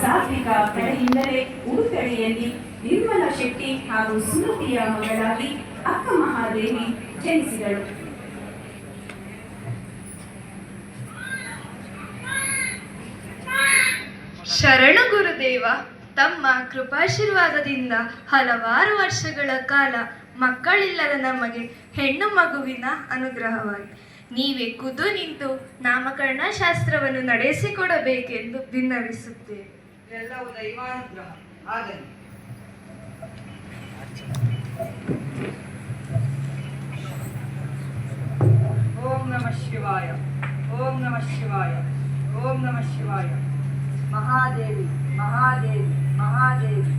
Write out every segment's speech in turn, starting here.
ಸಾತ್ವಿಕ ಕಡೆಯಿಂದಲೇ ಉಡುಗಡೆಯಲ್ಲಿ ನಿರ್ಮಲ ಶೆಟ್ಟಿ ಹಾಗೂ ಸುಮತಿಯ ಮಗಳಾಗಿ ಅಕ್ಕ ಮಹಾದೇವಿ ಜನಿಸಿದಳು. ಶರಣು ಗುರುದೇವ ತಮ್ಮ ಕೃಪಾಶೀರ್ವಾದದಿಂದ ಹಲವಾರು ವರ್ಷಗಳ ಕಾಲ ಮಕ್ಕಳಿಲ್ಲದ ನಮಗೆ ಹೆಣ್ಣು ಮಗುವಿನ ಅನುಗ್ರಹವಾಗಿ ನೀವೇ ಖುದ್ದು ನಿಂತು ನಾಮಕರಣ ಶಾಸ್ತ್ರವನ್ನು ನಡೆಸಿಕೊಡಬೇಕೆಂದು ಭಿನ್ನವಿಸುತ್ತೇವೆ ದೈವಾನುಗ್ರಹ. ಓಂ ನಮಃ ಶಿವಾಯ. ಓಂ ನಮಃ ಶಿವಾಯ. ಓಂ ನಮಃ ಶಿವಾಯ. ಮಹಾದೇವಿ ಮಹಾದೇವಿ ಮಹಾದೇವಿ.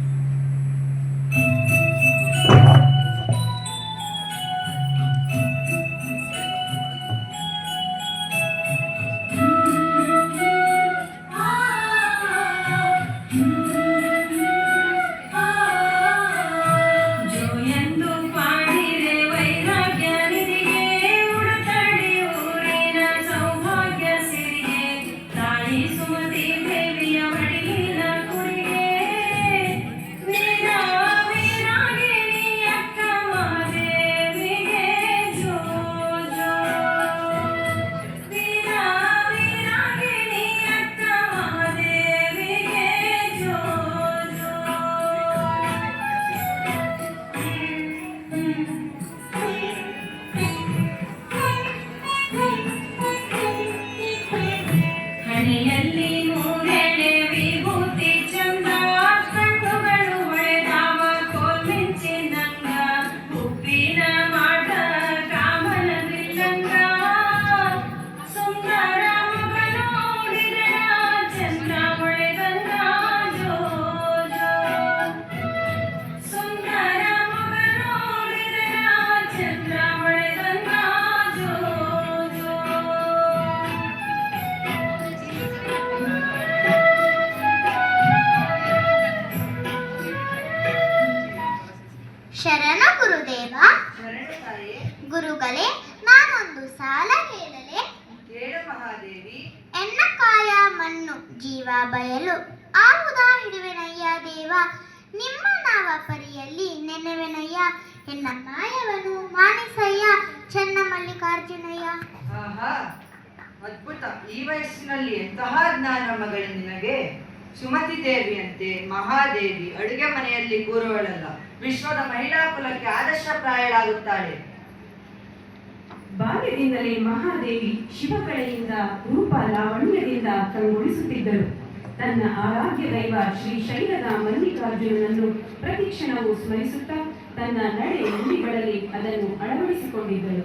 Thank you. ನಿಮ್ಮ ನೆನವೆನಯ್ಯ ಪರಿಯಲ್ಲಿ ನೆನೆವೆನಯ್ಯ ಎನ್ನ ಮಾಯವನು ಮಾನಿಸಯ್ಯ ಚೆನ್ನ ಮಲ್ಲಿಕಾರ್ಜುನಯ್ಯ. ಆಹಾ ಅದ್ಭುತ. ಈ ವಯಸ್ಸಿನಲ್ಲಿ ಎಂತಹ ಜ್ಞಾನ ಮಗಳು ನಿನಗೆ? ಸುಮತಿ ದೇವಿಯಂತೆ ಮಹಾದೇವಿ ಅಡುಗೆ ಮನೆಯಲ್ಲಿ ಕೂರುವಳಲ್ಲ. ವಿಶ್ವದ ಮಹಿಳಾ ಕುಲಕ್ಕೆ ಆದರ್ಶ ಆದರ್ಶಪ್ರಾಯಳಾಗುತ್ತಾಳೆ ಬಾಲ್ಯದಿಂದಲೇ ಮಹಾದೇವಿ ಶಿವಕಳೆಯಿಂದ ರೂಪ ಲಾವಣ್ಯದಿಂದ ಕಂಗೊಳಿಸುತ್ತಿದ್ದಳು. ತನ್ನ ಆರಾಧ್ಯ ದೈವ ಶ್ರೀ ಶೈಲದ ಮಲ್ಲಿಕಾರ್ಜುನನನ್ನು ಪ್ರತಿಕ್ಷಣವೂ ಸ್ಮರಿಸುತ್ತಾ ತನ್ನ ನಡೆ ನುಡಿಗಳಲ್ಲಿ ಅದನ್ನು ಅಳವಡಿಸಿಕೊಂಡಿದ್ದಳು.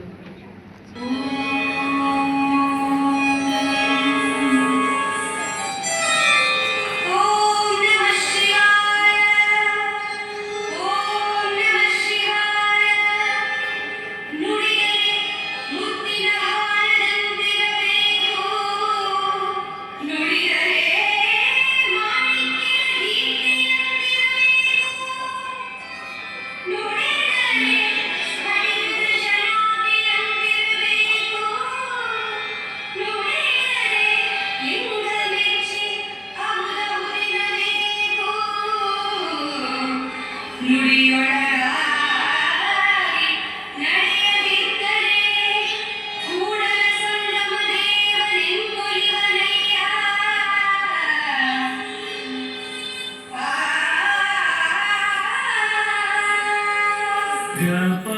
Yeah.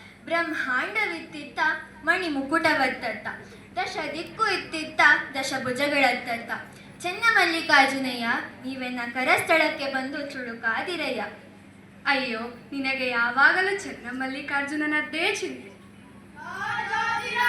ಬ್ರಹ್ಮಾಂಡವಿತ್ತಿತ್ತ ಮಣಿ ಮುಕುಟವತ್ತತ್ತ ದಶ ದಿಕ್ಕು ಇತ್ತಿತ್ತ ದಶ ಭುಜಗಳತ್ತತ್ತ ಚೆನ್ನ ಮಲ್ಲಿಕಾರ್ಜುನಯ್ಯ ನೀವೆನ್ನ ಕರಸ್ಥಳಕ್ಕೆ ಬಂದು ಚುಳುಕಾದಿರಯ್ಯ. ಅಯ್ಯೋ, ನಿನಗೆ ಯಾವಾಗಲೂ ಚೆನ್ನ ಮಲ್ಲಿಕಾರ್ಜುನನದ್ದೇ ಚಿಂತೆ ಮಹಾದೇವಿಯ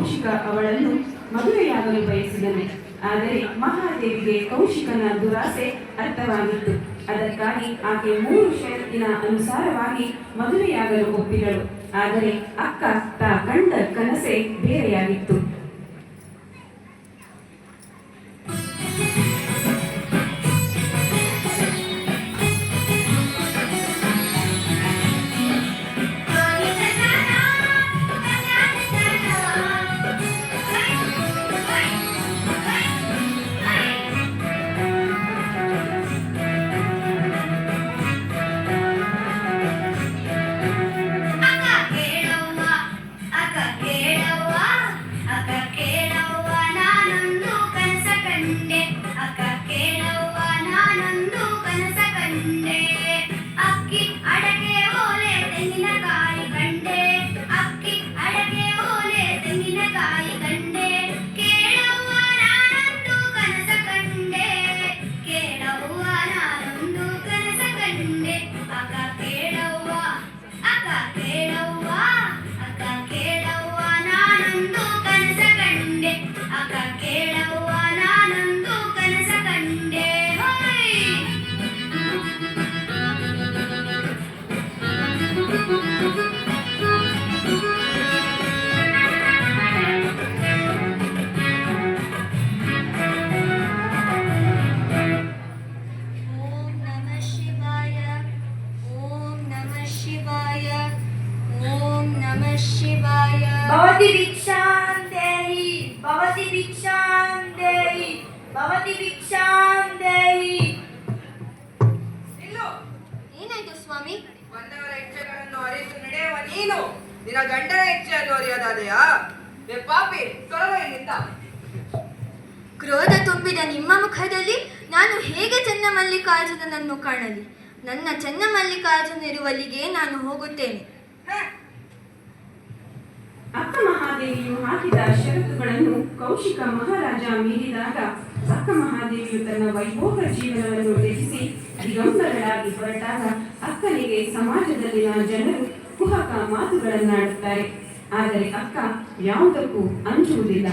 ಕೌಶಿಕ ಅವಳನ್ನು ಮದುವೆಯಾಗಲು ಬಯಸಿದನು. ಆದರೆ ಮಹಾದೇವಿಗೆ ಕೌಶಿಕನ ದುರಾಸೆ ಅರ್ಥವಾಗಿತ್ತು. ಅದಕ್ಕಾಗಿ ಆಕೆ ಮೂರು ಷರತ್ತಿನ ಅನುಸಾರವಾಗಿ ಮದುವೆಯಾಗಲು ಒಪ್ಪಿದಳು. ಆದರೆ ಅಕ್ಕ ತಾ ಕಂಡ ಕನಸೆ ಬೇರೆಯಾಗಿತ್ತು. ಭವತಿ ದೇಹಿ ಭವತಿ ದೇಹಿ ಭವತಿ ಭಿಕ್ಷಾಂ ದೇಹಿ ನಿಲ್ಲು. ಏನಾಯ್ತು ಸ್ವಾಮಿ? ಬಂದವರ ಇಚ್ಛೆಗಳನ್ನು ಅರಿತು ನಡೆಯುವ ನೀನು. ನಿನ್ನ ಗಂಡನ ಇಚ್ಛೆಯನ್ನು ಅರಿಯೋದಾದೆಯಾ ಏ ಪಾಪಿ ತೊಲಗ ಇಲ್ಲಿಂದ. ಕ್ರೋಧ ತುಂಬಿದ ನಿಮ್ಮ ಮುಖದಲ್ಲಿ ನಾನು ಹೇಗೆ ಚೆನ್ನ ಮಲ್ಲಿಕಾರ್ಜುನನನ್ನು ಕಾಣಲಿ? ನನ್ನ ಚೆನ್ನ ಮಲ್ಲಿಕಾರ್ಜುನ ಇರುವಲ್ಲಿಗೆ ನಾನು ಹೋಗುತ್ತೇನೆ. ಮಹಾದೇವಿಯು ಹಾಕಿದ ಷರತ್ತುಗಳನ್ನು ಕೌಶಿಕ ಮಹಾರಾಜ ಮೀರಿದಾಗ ಅಕ್ಕ ಮಹಾದೇವಿಯು ತನ್ನ ವೈಭೋಗ ಜೀವನವನ್ನು ತ್ಯಜಿಸಿ ದಿಗಂಬರಳಾಗಿ ಹೊರಟಾಗ ಅಕ್ಕನಿಗೆ ಸಮಾಜದಲ್ಲಿನ ಜನರು ಕುಹಕ ಮಾತುಗಳನ್ನಾಡುತ್ತಾರೆ. ಆದರೆ ಅಕ್ಕ ಯಾವುದಕ್ಕೂ ಅಂಜುವುದಿಲ್ಲ.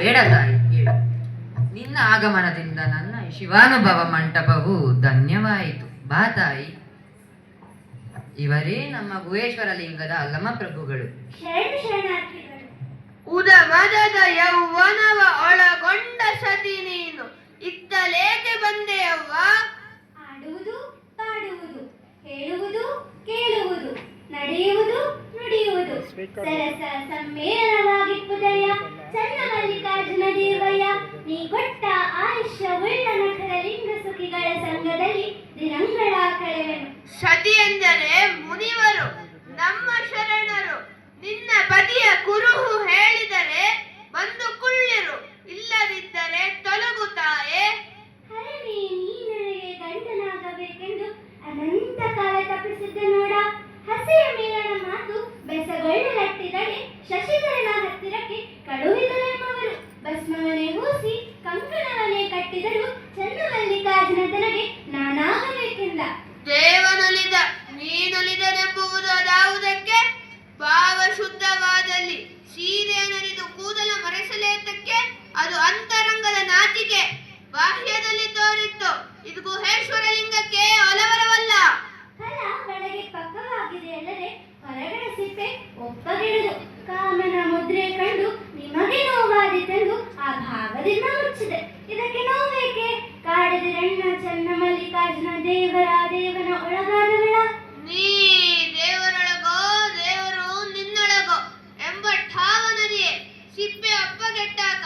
ಬೇಡ ತಾಯಿ ಹೇಳು ನಿನ್ನ ಆಗಮನದಿಂದ ನನ್ನ ಶಿವಾನುಭವ ಮಂಟಪವು ಧನ್ಯವಾಯಿತು. ಬಾ ತಾಯಿ. ಇವರೇ ನಮ್ಮ ಭುವೇಶ್ವರ ಲಿಂಗದ ಅಲ್ಲಮ ಪ್ರಭುಗಳು ಶರಣ ಶರಣಾರ್ಥಿಗಳು. ಉದ ಮದದ ಯೌವನವ ಒಳಗೊಂಡ ಸತಿ ನೀನು. ಇತ್ತಲೇಕೆ ಬಂದೆಯವ್ವ ಆಡುವುದು ಪಾಡುವುದು ಹೇಳುವುದು ಕೇಳುವುದು ನಡೆಯುವುದು ನುಡಿಯುವುದು. ಸರಸ ಸಮ್ಮೇಳನವಾಗಿಪ್ಪುದಯ್ಯ ದೇವಯ್ಯ ನೀ ಕೊಟ್ಟ ಆಯುಷ್ಯವುಳ್ಳ ಉಳ್ಳ ನಖರ ಲಿಂಗ ಸುಖಿಗಳ ಸಂಘದಲ್ಲಿ ನಿರಂಗಳ ಕಳೆವೆನು. ಸತಿ ಎಂದರೆ ಮುನಿವರು ನಮ್ಮ ಶರಣರು ನಿನ್ನ ಬದಿಯ ಕುರುಹು ಹೇಳಿದರೆ ಬಂದು ಕುಳ್ಳಿರು ಇಲ್ಲದಿದ್ದರೆ ತೊಲಗುತ್ತಾಯೆ ತಾಯೇ. ಹರಮೇ ನೀ ನನಗೆ ಗಂಡನಾಗಬೇಕೆಂದು ಅನಂತ ಕಾಲ ತಪ್ಪಿಸಿದ್ದ ನೋಡ. ಹಸೆಯ ಮೇಲನ ಮಾತು ಬೆಸಗೊಳ್ಳಲಟ್ಟಿದಡೆ ಶಶಿಧರನ ಹತ್ತಿರಕ್ಕೆ ಕಳುಹಿದರೆಂಬವರು ಭಸ್ಮವನೇ ಭಾವದಿಂದ ಮುಚ್ಚಿದೆ ಇದಕ್ಕೆ ನೋವೇಕೆ? ಕಾಡದಿರಣ್ಣ ಚನ್ನ, ಮಲ್ಲಿಕಾರ್ಜುನ, ದೇವರ, ದೇವನ ನೀ ದೇವರೊಳಗೋ, ದೇವರು ನಿನ್ನೊಳಗೋ ಎಂಬ ಠಾವನದಿಯೇ ಸಿಪ್ಪೆ ಅಪ್ಪಗೆಟ್ಟಾಗ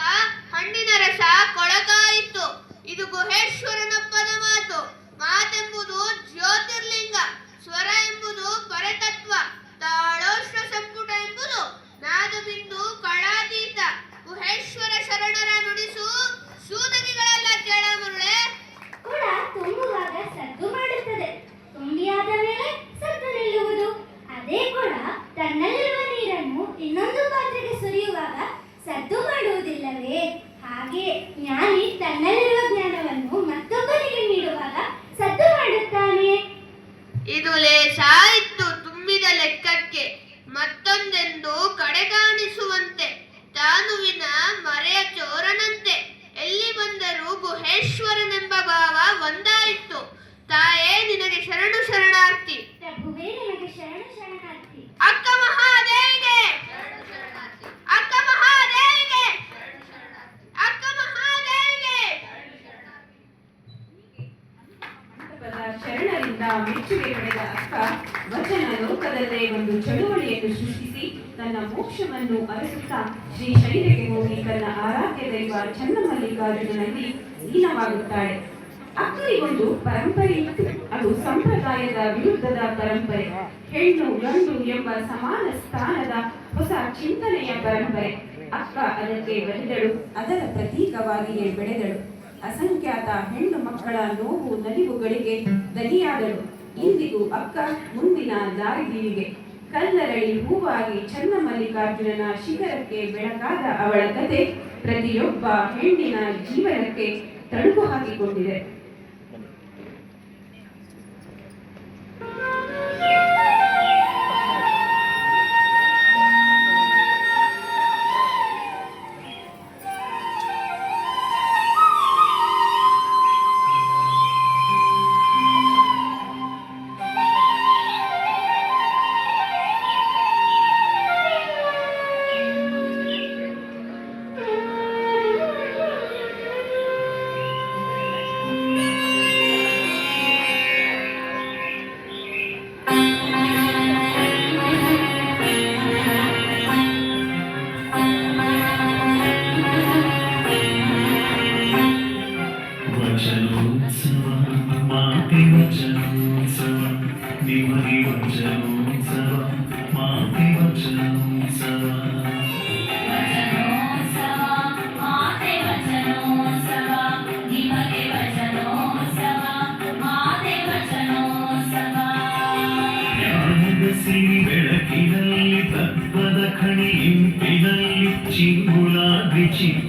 ಹಣ್ಣಿನ ರಸ ಕೊಳಕಾಯಿತು. ಇದು ಗುಹೇಶ್ವರನಪ್ಪನ ಮಾತು. ಮಾತೆಂಬುದು ಜ್ಯೋತಿರ್ಲಿಂಗ, ಸ್ವರ ಎಂಬುದು ಪರತತ್ವ, ತಾಳೋಷ್ಣ ಸಂಪುಟ ಎಂಬುದು ನಾದಬಿಂದು ಕಳಾತೀತ. ಗುಹೇಶ್ವರ ಶರಣರ ನುಡಿಸು. ಬಂದರೂ ಗುಹೇಶ್ವರನೆಂಬ ಭಾವ ಒಂದಾಯಿತು. ತಾಯೇ ನಿನಗೆ ಶರಣು ಶರಣಾರ್ಥಿ. ಪ್ರಭುವೇ ಶರಣ ಶರಣಾರ್ಥಿ. ಅಕ್ಕ ಮಹಾದೇವಿಗೆ. ಅಕ್ಕ ಮಹಾದೇವಿಗೆ. ಅಕ್ಕ ಮಹಾದೇವಿಗೆ. ಶರಣರಿಂದ ಮೆಚ್ಚುಗೆ ಪಡೆದ ಅಕ್ಕ ವಚನ ಲೋಕದಲ್ಲೇ ಒಂದು ಚಳುವಳಿಯನ್ನು ಸೃಷ್ಟಿಸಿ ತನ್ನ ಮೋಕ್ಷವನ್ನು ಅರಸುತ್ತಾ ಶ್ರೀ ಶೈಲಿಗೆ ಹೋಗಿ ತನ್ನ ಆರಾಧ್ಯ ದೈವ ಚನ್ನಮಲ್ಲಿಕಾರ್ಜುನನಲ್ಲಿ ಲೀನವಾಗುತ್ತಾಳೆ. ಒಂದು ಪರಂಪರೆ ಅದು ಸಂಪ್ರದಾಯದ ವಿರುದ್ಧದ ಪರಂಪರೆ. ಹೆಣ್ಣು, ಗಂಡು ಎಂಬ ಸಮಾನ ಸ್ಥಾನದ ಹೊಸ ಚಿಂತನೆಯ ಪರಂಪರೆ. ಅಕ್ಕ ಅದಕ್ಕೆ ಬರೆದಳು. ಅದರ ಪ್ರತೀಕವಾಗಿಯೇ ಬೆಳೆದಳು. ಅಸಂಖ್ಯಾತ ಹೆಣ್ಣು ಮಕ್ಕಳ ನೋವು, ನಲಿವುಗಳಿಗೆ ದನಿಯಾದಳು. ಇಂದಿಗೂ ಅಕ್ಕ ಮುಂದಿನ ದಾರಿದೀವಿಗೆ. ಕಲ್ಲರಳಿ ಹೂವಾಗಿ ಚನ್ನಮಲ್ಲಿಕಾರ್ಜುನನ ಶಿಖರಕ್ಕೆ ಬೆಳಕಾದ ಅವಳ ಕತೆ ಪ್ರತಿಯೊಬ್ಬ ಹೆಣ್ಣಿನ ಜೀವನಕ್ಕೆ ತಳುಕು ಹಾಕಿಕೊಂಡಿದೆ. ಕಣಿ ಇಂಪಿನಲ್ಲಿ ಚಿಂಗುಲಾಗಿ ಚಿಕ್ಕ